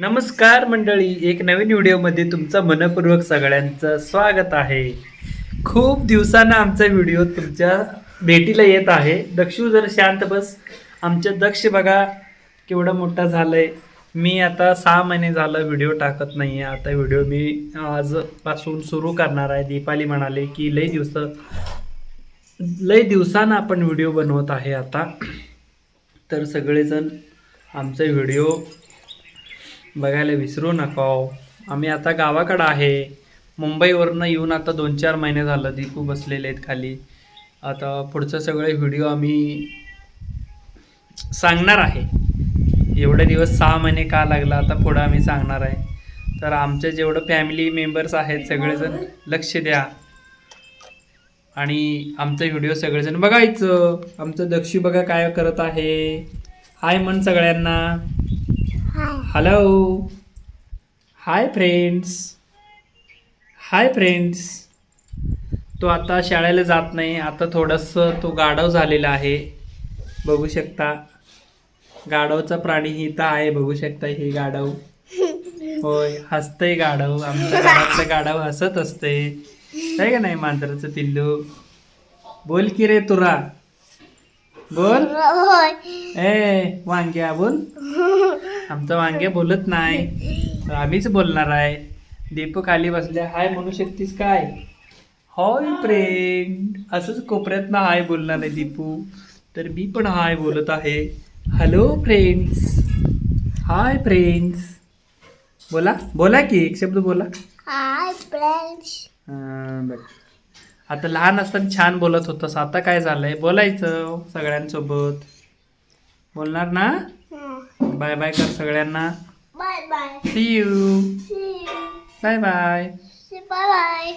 नमस्कार मंडळी एक नवीन व्हिडिओमध्ये तुमचं मनपूर्वक सगळ्यांचं स्वागत आहे. खूप दिवसानं आमचा व्हिडिओ तुमच्या भेटीला येत आहे. दक्षू जर शांत बस. आमच्या दक्ष बघा केवढा मोठा झालाय. मी आता सहा महिने झालं व्हिडिओ टाकत नाही आहे आता व्हिडिओ मी आजपासून सुरू करणार आहे. दीपाली म्हणाले की लई दिवस लई दिवसानं आपण व्हिडिओ बनवत आहे आता. तर सगळेजण आमचा व्हिडिओ बघायला विसरू नका हो. आम्ही आता गावाकडं आहे. मुंबईवरनं येऊन आता दोन चार महिने झालं दीपू बसलेले आहेत खाली. आता पुढचं सगळे व्हिडिओ आम्ही सांगणार आहे. एवढे दिवस सहा महिने का लागला आता पुढं आम्ही सांगणार आहे. तर आमचे जेवढं फॅमिली मेंबर्स आहेत सगळेजण लक्ष द्या. आणि आमचा व्हिडिओ सगळेजण बघायचं. आमचं दक्षी बघा काय करत आहे. हाय म्हण सगळ्यांना. Hello hi friends hi friends तो आता शाळेला जात नाही. आता थोडंसं तो गाढव झालेला आहे. बघू शकता. गाढवचा प्राणी ही तर आहे. बघू शकता हे गाढव. होय हसतंय गाढव. आमच्या घरातलं गाढव हसत असते. आहे का नाही मांजराचं पिल्लू? बोल की रे तुरा. बोल. ए वांग्या बोल. आमचं वांग्या बोलत नाही. तर आम्हीच बोलणार आहे. दीपू खाली बसले. हाय म्हणू शकतीस काय? हाय फ्रेंड असंच कोपऱ्यात ना हाय बोलणार आहे दीपू. तर मी पण हाय बोलत आहे. हॅलो फ्रेंड्स हाय फ्रेंड्स बोला. बोला की एक शब्द बोला. Hi friends. आता लहान असताना छान बोलत होतस. आता काय झालंय? बोलायचं सगळ्यांसोबत. बोलणार ना? बाय बाय कर सगळ्यांना bye bye see you see you bye bye bye bye